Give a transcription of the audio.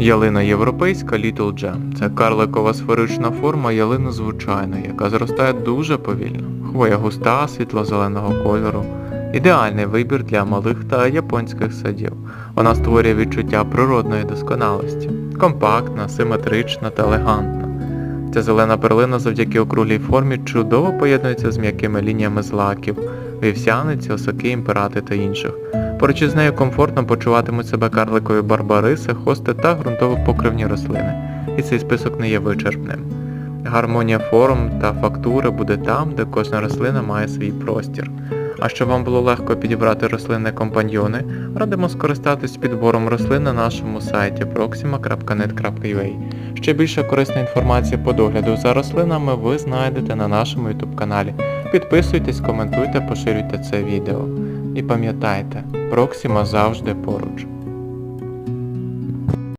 Ялина європейська Little Gem. Це карликова сферична форма ялини звичайної, яка зростає дуже повільно. Хвоя густа, світло-зеленого кольору. Ідеальний вибір для малих та японських садів. Вона створює відчуття природної досконалості. Компактна, симетрична та елегантна. Ця зелена перлина завдяки округлій формі чудово поєднується з м'якими лініями злаків, вівсяниці, осоки, імперати та інших. Поруч із нею комфортно почуватимуть себе карликові барбариси, хости та ґрунтово-покривні рослини. І цей список не є вичерпним. Гармонія форм та фактури буде там, де кожна рослина має свій простір. А щоб вам було легко підібрати рослинні компаньйони, радимо скористатись підбором рослин на нашому сайті proxima.net.ua. Ще більше корисної інформації по догляду за рослинами ви знайдете на нашому YouTube каналі. Підписуйтесь, коментуйте, поширюйте це відео. І пам'ятайте, Проксіма завжди поруч.